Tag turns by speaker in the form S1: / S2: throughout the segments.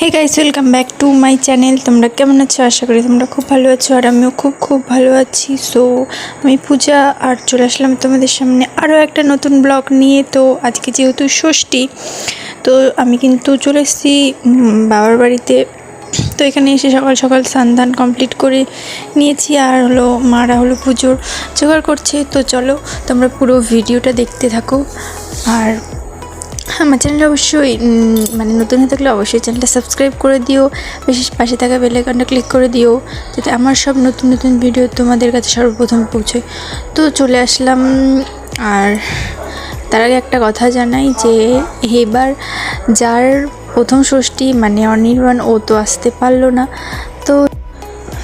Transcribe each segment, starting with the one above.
S1: Hey guys welcome back to my channel তোমরা কেমন আছো? আশা করি তোমরা খুব ভালো আছো আর আমিও খুব খুব ভালো আছি। সো আমি পূজা আর চলে আসলাম তোমাদের সামনে আরও একটা নতুন ব্লগ নিয়ে। তো আজকে যেহেতু ষষ্ঠী, তো আমি কিন্তু চলে এসেছি বাবার বাড়িতে। তো এখানে এসে সকাল সকাল স্নান কমপ্লিট করে নিয়েছি আর হলো মারা হলো পুজোর জোগাড় করছে। তো চলো তোমরা পুরো ভিডিওটা দেখতে থাকো। আর আমার চ্যানেলটা অবশ্যই মানে নতুন হয়ে থাকলে অবশ্যই চ্যানেলটা সাবস্ক্রাইব করে দিও। বিশেষ পাশে থাকা বেল আইকনটা ক্লিক করে দিও, যাতে আমার সব নতুন নতুন ভিডিও তোমাদের কাছে সর্বপ্রথম পৌঁছয়। তো চলে আসলাম, আর তার আগে একটা কথা জানাই যে, এবার যার প্রথম ষষ্ঠী মানে অনির্বাণ, ও তো আসতে পারল না। তো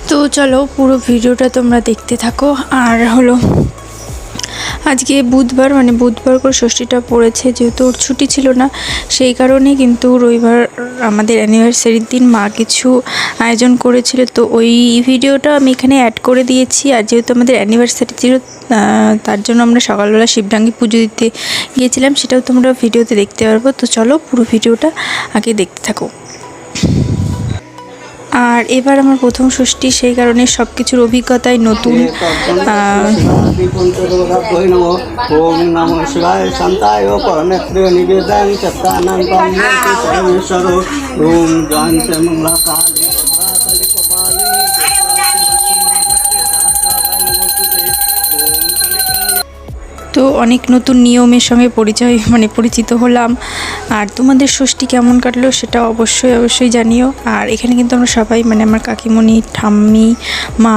S1: তো চলো পুরো ভিডিওটা তোমরা দেখতে থাকো, আর হলো আজকে বুধবার মানে বুধবার করে ষষ্ঠীটা পড়েছে, যেহেতু ওর ছুটি ছিল না, সেই কারণে কিন্তু রবিবার আমাদের অ্যানিভার্সারির দিন মা কিছু আয়োজন করেছিল। তো ওই ভিডিওটা আমি এখানে অ্যাড করে দিয়েছি, আর যেহেতু আমাদের অ্যানিভার্সারি ছিল তার জন্য আমরা সকালবেলা শিবডাঙ্গি পুজো দিতে গিয়েছিলাম, সেটাও তোমরা ভিডিওতে দেখতে পারব। তো চলো পুরো ভিডিওটা আগে দেখতে থাকো। আর এবার আমার প্রথম ষষ্ঠী সেই কারণে সব কিছুর অভিজ্ঞতাই নতুন আহ, তো অনেক নতুন নিয়মের সঙ্গে পরিচয় মানে পরিচিত হলাম, আর তোমাদের ষষ্ঠী কেমন কাটলো সেটা অবশ্যই অবশ্যই জানিও। আর এখানে কিন্তু আমরা সবাই মানে আমার কাকিমণি, ঠাম্মি, মা,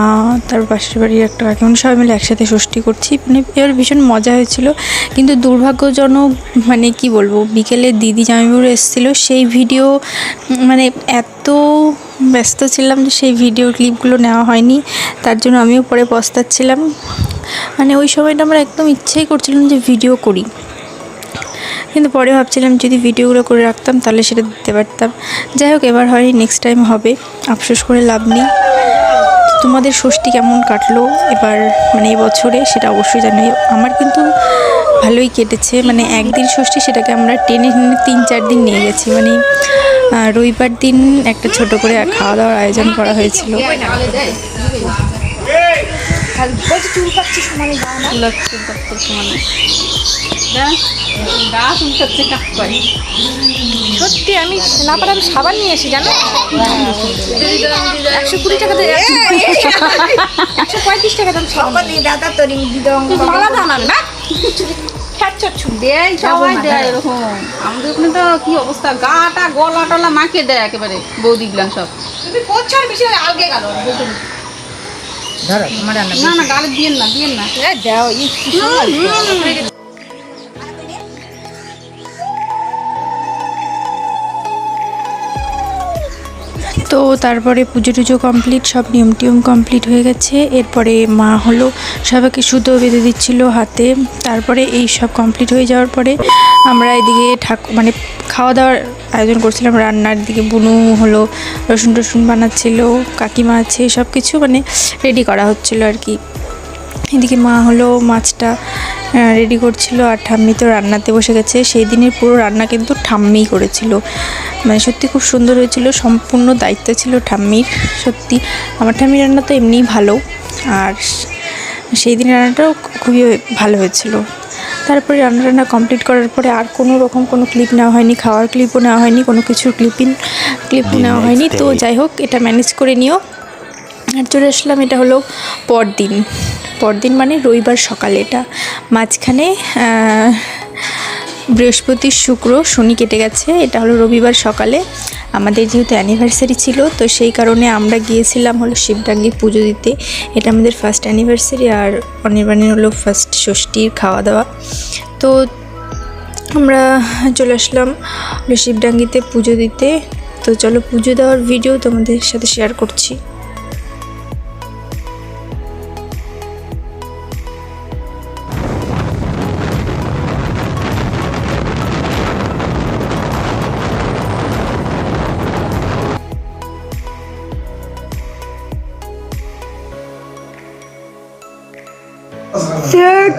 S1: তার পাশের বাড়ির একটা কাকিমণি, সবাই মিলে একসাথে ষষ্ঠী করছি। মানে এবার ভীষণ মজা হয়েছিল। কিন্তু দুর্ভাগ্যজনক মানে কি বলব, বিকেলে দিদি জামাইবাবু এসেছিল, সেই ভিডিও মানে এত ব্যস্ত ছিলাম যে সেই ভিডিও ক্লিপগুলো নেওয়া হয়নি। তার জন্য আমিও পরে পস্তাচ্ছিলাম। মানে ওই সময়টা আমার একদম ইচ্ছেই করছিলাম যে ভিডিও করি। কিন্তু পরে ভাবছিলাম যদি ভিডিওগুলো করে রাখতাম তাহলে সেটা দিতে পারতাম। যাই হোক, এবার হয়নি নেক্সট টাইম হবে। আফসোস করে লাভ নেই। তোমাদের ষষ্ঠী কেমন কাটলো এবার মানে এই বছরে সেটা অবশ্যই জানাই। আমার কিন্তু ভালোই কেটেছে। মানে একদিন ষষ্ঠী সেটাকে আমরা টেনে টেনে তিন, চার দিন নিয়ে গেছি। মানে রবিবার দিন একটা ছোট করে খাওয়া দাওয়ার আয়োজন করা হয়েছিল।
S2: সত্যি আমি না পারে আমি সাবান নিয়ে এসি জানো? একশো কুড়ি টাকা দিয়ে একশো পঁয়ত্রিশ টাকা দাম সাবান।
S3: দাদা তরি
S2: মালা দাম না ফ্যাট চট ছুট
S3: দেয়
S2: সবাই দেয় এরকম। আমাদের ওখানে তো কি অবস্থা? গাটা গলা টলা মাকে দেয় একেবারে বৌদি গুলান সব।
S3: তুমি করছ আর বেশি আলগে গেল ধরো
S2: না না গালে দিয়েন না দিয়েন না।
S3: দাও
S1: তারপরে পুজো টুজো কমপ্লিট সব নিয়ম টিয়ম কমপ্লিট হয়ে গেছে। এরপরে মা হলো, সবাইকে সুতো বেঁধে দিচ্ছিল হাতে। তারপরে এই সব কমপ্লিট হয়ে যাওয়ার পরে আমরা এদিকে ঠাকুর মানে খাওয়া দাওয়ার আয়োজন করছিলাম। রান্নার দিকে বুনু হলো রসুন টসুন বানাচ্ছিল, কাকিমা আছে সব কিছু মানে রেডি করা হচ্ছিল আর কি। এদিকে মা হলো মাছটা রেডি করছিল আর ঠাম্মি তো রান্নাতে বসে গেছে। সেই দিনের পুরো রান্না কিন্তু ঠাম্মিই করেছিল। মানে সত্যি খুব সুন্দর হয়েছিল সম্পূর্ণ দায়িত্ব ছিল ঠাম্মির সত্যি। আমার ঠাম্মির রান্না তো এমনিই ভালো। আর সেই দিনের রান্নাটাও খুবই ভালো হয়েছিল। তারপরে রান্না রান্না কমপ্লিট করার পরে আর কোনো রকম কোনো ক্লিপ নেওয়া হয়নি খাওয়ার ক্লিপও নেওয়া হয়নি কোনো কিছুর ক্লিপিং ক্লিপ নেওয়া হয়নি। তো যাই হোক এটা ম্যানেজ করে নিও। আর চলে আসলাম এটা হলো পরদিন। পরদিন মানে রবিবার সকালে এটা। মাঝখানে বৃহস্পতি, শুক্র, শনি কেটে গেছে, এটা হলো রবিবার সকালে। আমাদের যেহেতু অ্যানিভার্সারি ছিল, তো সেই কারণে আমরা গিয়েছিলাম হলো শিবডাঙ্গি পুজো দিতে। এটা আমাদের ফার্স্ট অ্যানিভার্সারি আর অনির্বাণের হলো ফার্স্ট ষষ্ঠীর খাওয়া দাওয়া তো আমরা চলে আসলাম শিবডাঙ্গিতে পুজো দিতে। তো চলো পুজো দেওয়ার ভিডিও তোমাদের সাথে শেয়ার করছি।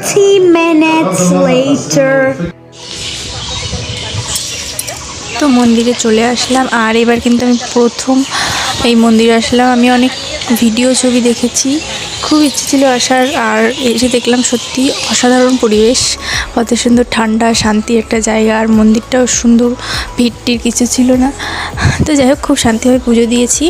S3: Thirty minutes later.
S1: তো মন্দিরে চলে আসলাম, আর এবার কিন্তু আমি প্রথম এই মন্দিরে আসলাম। আমি অনেক ভিডিও ছবি দেখেছি, খুব ইচ্ছে ছিল আসার, আর এসে দেখলাম সত্যি অসাধারণ পরিবেশ। কত সুন্দর ঠান্ডা, শান্তি একটা জায়গা, আর মন্দিরটাও সুন্দর ভিড় টির কিছু ছিল না। তো যাই হোক, খুব শান্তিভাবে পুজো দিয়েছি।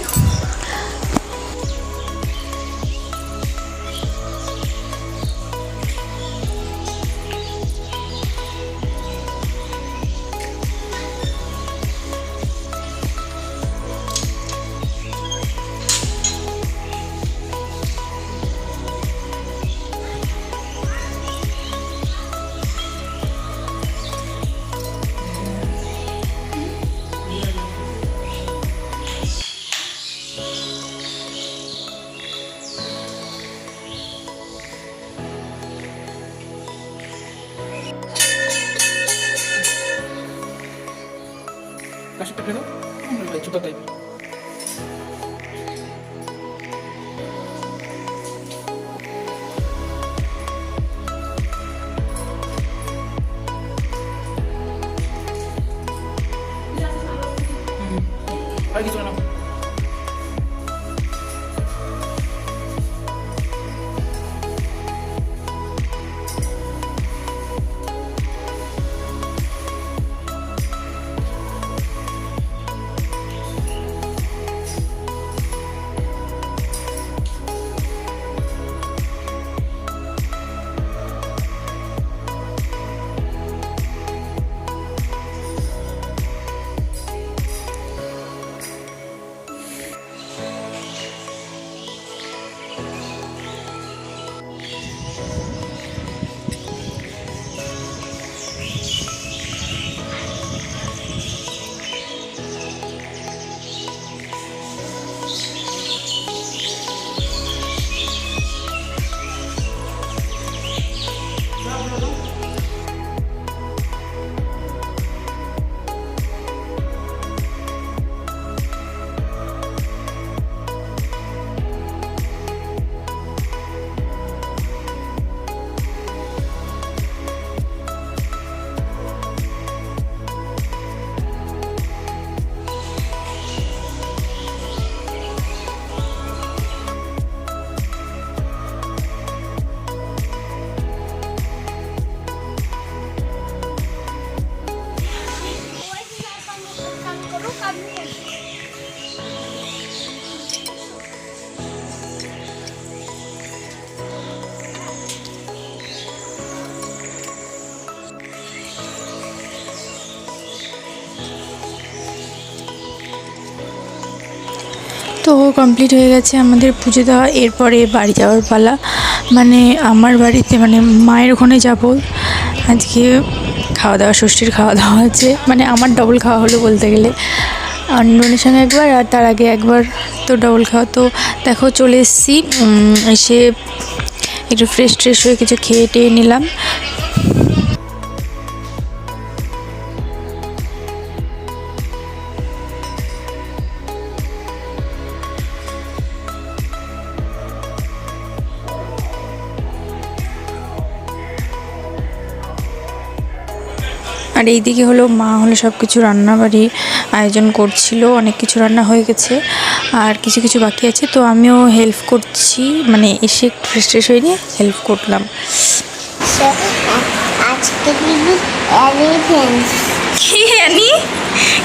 S1: তো কমপ্লিট হয়ে গেছে আমাদের পুজো দেওয়া, এরপরে বাড়ি যাওয়ার পালা। মানে আমার বাড়িতে মানে মায়ের ওখানে যাব। আজকে খাওয়া দাওয়া ষষ্ঠীর খাওয়া দাওয়া আছে মানে আমার ডবল খাওয়া হলো বলতে গেলে। আর নুনের সঙ্গে একবার, আর তার আগে একবার তো ডবল খাওয়া। তো দেখো চলে এসেছি এসে একটু ফ্রেশ ট্রেশ হয়ে কিছু খেয়ে টেয়ে নিলাম। আর এইদিকে হলো মা হলো সব কিছু রান্নাবাড়ি আয়োজন করছিল, অনেক কিছু রান্না হয়ে গেছে আর কিছু কিছু বাকি আছে, তো আমিও হেল্প করছি মানে এসে একটু ফ্রেশ ট্রেশ হয়ে নিয়ে হেল্প করলাম।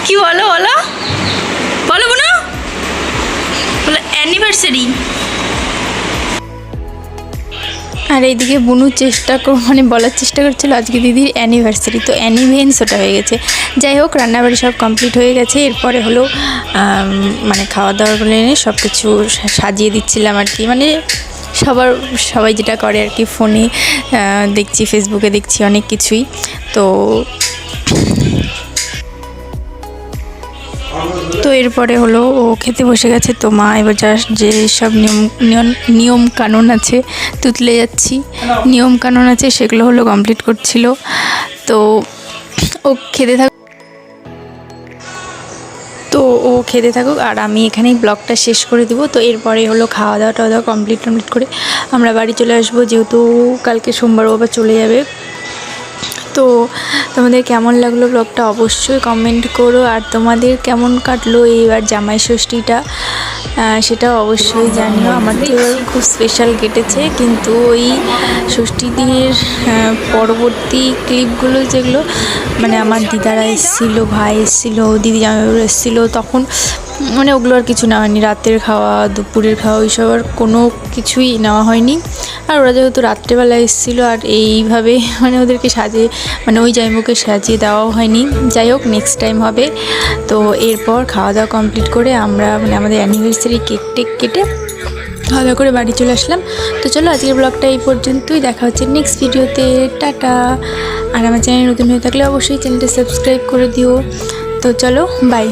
S1: কি বলো বলো? বলো বোনো। বলো অ্যানিভার্সারি আর এইদিকে বুনু চেষ্টা মানে বলার চেষ্টা করছিল আজকে দিদির অ্যানিভার্সারি তো অ্যানিভেন্স ওটা হয়ে গেছে। যাই হোক, রান্নাবাড়ি সব কমপ্লিট হয়ে গেছে, এরপরে হলো মানে খাওয়া দাওয়া বলে সব কিছু সাজিয়ে দিচ্ছিলাম আর কি মানে সবার, সবাই যেটা করে আর কি, ফোনে দেখছি ফেসবুকে দেখছি অনেক কিছুই, তো তো এরপরে হলো ও খেতে বসে গেছে, তো মা এবার যা যে সব নিয়ম নিয়ম কানুন আছে, তুতলে যাচ্ছি। নিয়ম কানুন আছে, সেগুলো হলো কমপ্লিট করছিল। তো ও খেতে থাক তো ও খেতে থাকুক, আর আমি এখানেই ব্লগটা শেষ করে দিব। তো এরপরে হলো খাওয়া দাওয়া টাওয়া দাওয়া কমপ্লিট কমপ্লিট করে আমরা বাড়ি চলে আসব, যেহেতু কালকে সোমবার আবার চলে যাবে। তো তোমাদের কেমন লাগল ব্লগটা অবশ্যই কমেন্ট করো। আর তোমাদের কেমন কাটলো এইবার জামাই ষষ্ঠীটা? সেটাও অবশ্যই জানিও। আমার তো এবার খুব স্পেশাল কেটেছে, কিন্তু ওই ষষ্ঠী দিনের পরবর্তী ক্লিপগুলো যেগুলো মানে আমার দিদারা এসেছিল, ভাই এসেছিল, দিদি জামাইবাবু এসেছিল, তখন মানে ওগুলো আর কিছু নেওয়া হয়নি। রাতের খাওয়া, দুপুরের খাওয়া ওইসব আর কোনো কিছুই নেওয়া হয়নি। আর ওরা যেহেতু রাত্রেবেলা এসেছিল, আর এইভাবে মানে ওদেরকে সাজিয়ে মানে ওই জাইমুকে সাজিয়ে দেওয়াও হয়নি। যাই হোক নেক্সট টাইম হবে। তো এরপর খাওয়া দাওয়া কমপ্লিট করে আমরা মানে আমাদের অ্যানিভার্সারি কেক টেক কেটে খাওয়া দাওয়া করে বাড়ি চলে আসলাম। তো চলো আজকের ব্লগটা এই পর্যন্তই। দেখা হচ্ছে নেক্সট ভিডিওতে টাটা! আর আমার চ্যানেল নতুন হয়ে থাকলে অবশ্যই চ্যানেলটা সাবস্ক্রাইব করে দিও। তো চলো বাই